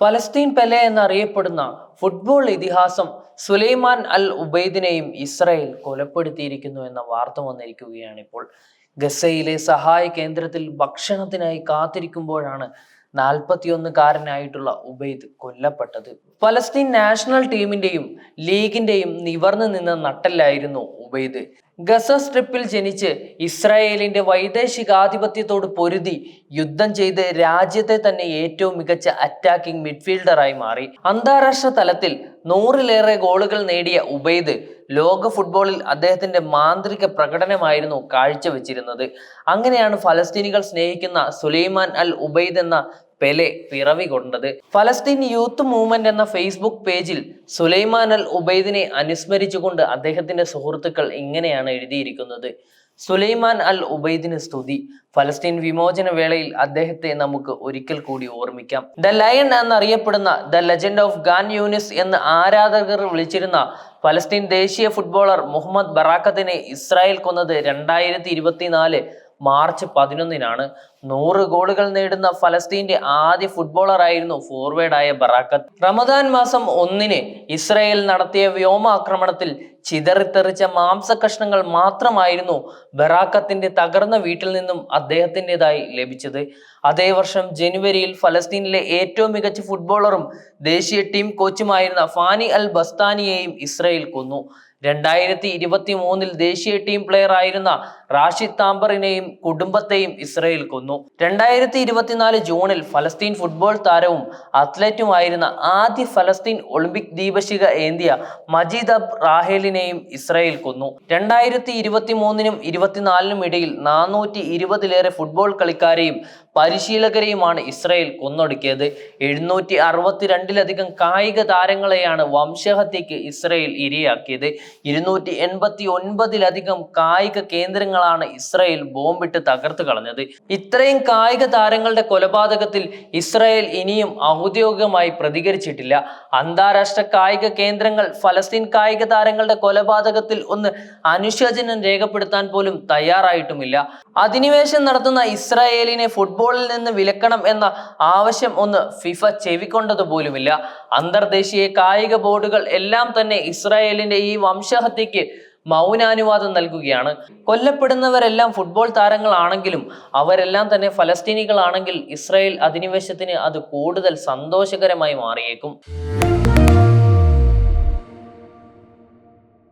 ഫലസ്തീൻ പെലെ എന്നറിയപ്പെടുന്ന ഫുട്ബോൾ ഇതിഹാസം സുലൈമാൻ അൽ ഉബൈദിനെയും ഇസ്രായേൽ കൊലപ്പെടുത്തിയിരിക്കുന്നു എന്ന വാർത്ത വന്നിരിക്കുകയാണ് ഇപ്പോൾ. ഗസയിലെ സഹായ കേന്ദ്രത്തിൽ ഭക്ഷണത്തിനായി കാത്തിരിക്കുമ്പോഴാണ് നാൽപ്പത്തിയൊന്നുകാരനായിട്ടുള്ള ഉബൈദ് കൊല്ലപ്പെട്ടത്. ഫലസ്തീൻ നാഷണൽ ടീമിന്റെയും ലീഗിന്റെയും നിവർന്നു നിന്ന നട്ടല്ലായിരുന്നു ഉബൈദ് ഗസ സ്ട്രിപ്പിൽ ജനിച്ച് ഇസ്രായേലിന്റെ വൈദേശികാധിപത്യത്തോട് പൊരുതി യുദ്ധം ചെയ്ത് രാജ്യത്തെ തന്നെ ഏറ്റവും മികച്ച അറ്റാക്കിംഗ് മിഡ്ഫീൽഡറായി മാറി. അന്താരാഷ്ട്ര തലത്തിൽ നൂറിലേറെ ഗോളുകൾ നേടിയ ഉബൈദ് ലോക ഫുട്ബോളിൽ അദ്ദേഹത്തിന്റെ മാന്ത്രിക പ്രകടനമായിരുന്നു കാഴ്ചവെച്ചിരുന്നത്. അങ്ങനെയാണ് ഫലസ്തീനികൾ സ്നേഹിക്കുന്ന സുലൈമാൻ അൽ ഉബൈദ് എന്ന പെലെ പിറവി കൊണ്ടത്. ഫലസ്തീൻ യൂത്ത് മൂവ്മെന്റ് എന്ന ഫേസ്ബുക്ക് പേജിൽ സുലൈമാൻ അൽ ഉബൈദിനെ അനുസ്മരിച്ചുകൊണ്ട് അദ്ദേഹത്തിന്റെ സുഹൃത്തുക്കൾ ഇങ്ങനെയാണ് എഴുതിയിരിക്കുന്നത്. സുലൈമാൻ അൽ ഉബൈദിന് സ്തുതി. ഫലസ്തീൻ വിമോചന വേളയിൽ അദ്ദേഹത്തെ നമുക്ക് ഒരിക്കൽ കൂടി ഓർമ്മിക്കാം. ദ ലയൺ എന്നറിയപ്പെടുന്ന the legend of Khan Younis എന്ന് ആരാധകർ വിളിച്ചിരുന്ന ഫലസ്തീൻ ദേശീയ ഫുട്ബോളർ മുഹമ്മദ് ബറാക്കത്തിനെ ഇസ്രായേൽ കൊന്നത് രണ്ടായിരത്തി മാർച്ച് പതിനൊന്നിനാണ് നൂറ് ഗോളുകൾ നേടുന്ന ഫലസ്തീന്റെ ആദ്യ ഫുട്ബോളറായിരുന്നു ഫോർവേഡായ ബറാക്കത്ത്. റമദാൻ മാസം ഒന്നിന് ഇസ്രായേൽ നടത്തിയ വ്യോമാക്രമണത്തിൽ ചിതറിത്തെറിച്ച മാംസകഷ്ണങ്ങൾ മാത്രമായിരുന്നു ബറാക്കത്തിന്റെ തകർന്ന വീട്ടിൽ നിന്നും അദ്ദേഹത്തിന്റെതായി ലഭിച്ചത്. അതേ വർഷം ജനുവരിയിൽ ഫലസ്തീനിലെ ഏറ്റവും മികച്ച ഫുട്ബോളറും ദേശീയ ടീം കോച്ചുമായിരുന്ന ഫാനി അൽ ബസ്താനിയെയും ഇസ്രായേൽ കൊന്നു. രണ്ടായിരത്തി ഇരുപത്തി മൂന്നിൽ ദേശീയ ടീം പ്ലെയർ ആയിരുന്ന റാഷിദ് താമ്പറിനെയും കുടുംബത്തെയും ഇസ്രയേൽ കൊന്നു. രണ്ടായിരത്തി ഇരുപത്തിനാല് ജൂണിൽ ഫലസ്തീൻ ഫുട്ബോൾ താരവും അത്ലറ്റുമായിരുന്ന ആദ്യ ഫലസ്തീൻ ഒളിമ്പിക് ദീപശിക ഏന്തിയ മജീദ് അബ് റാഹേലിനെയും ഇസ്രയേൽ കൊന്നു. രണ്ടായിരത്തി ഇരുപത്തി മൂന്നിനും ഇരുപത്തിനാലിനും ഇടയിൽ നാനൂറ്റി ഇരുപതിലേറെ ഫുട്ബോൾ കളിക്കാരെയും പരിശീലകരെയുമാണ് ഇസ്രയേൽ കൊന്നൊടുക്കിയത്. എഴുന്നൂറ്റി അറുപത്തിരണ്ടിലധികം കായിക താരങ്ങളെയാണ് വംശഹത്യക്ക് ഇസ്രയേൽ ഇരയാക്കിയത്. ഇരുന്നൂറ്റി എൺപത്തി ഒൻപതിലധികം കായിക കേന്ദ്രങ്ങളാണ് ഇസ്രയേൽ ബോംബിട്ട് തകർത്ത് കളഞ്ഞത്. ഇത്രയും കായിക താരങ്ങളുടെ കൊലപാതകത്തിൽ ഇസ്രയേൽ ഇനിയും ഔദ്യോഗികമായി പ്രതികരിച്ചിട്ടില്ല. അന്താരാഷ്ട്ര കായിക കേന്ദ്രങ്ങൾ ഫലസ്തീൻ കായിക താരങ്ങളുടെ കൊലപാതകത്തിൽ ഒന്ന് അനുശോചനം രേഖപ്പെടുത്താൻ പോലും തയ്യാറായിട്ടുമില്ല. അധിനിവേശം നടത്തുന്ന ഇസ്രായേലിനെ ഫുട്ബോളിൽ നിന്ന് വിലക്കണം എന്ന ആവശ്യം ഒന്ന് ഫിഫ ചെവിക്കൊണ്ടത് പോലുമില്ല. അന്തർദേശീയ കായിക ബോർഡുകൾ എല്ലാം തന്നെ ഇസ്രായേലിന്റെ ഈ വംശഹത്യക്ക് മൗനാനുവാദം നൽകുകയാണ്. കൊല്ലപ്പെടുന്നവരെല്ലാം ഫുട്ബോൾ താരങ്ങളാണെങ്കിലും അവരെല്ലാം തന്നെ ഫലസ്തീനികളാണെങ്കിൽ ഇസ്രായേൽ അധിനിവേശത്തിന് അത് കൂടുതൽ സന്തോഷകരമായി മാറിയേക്കും.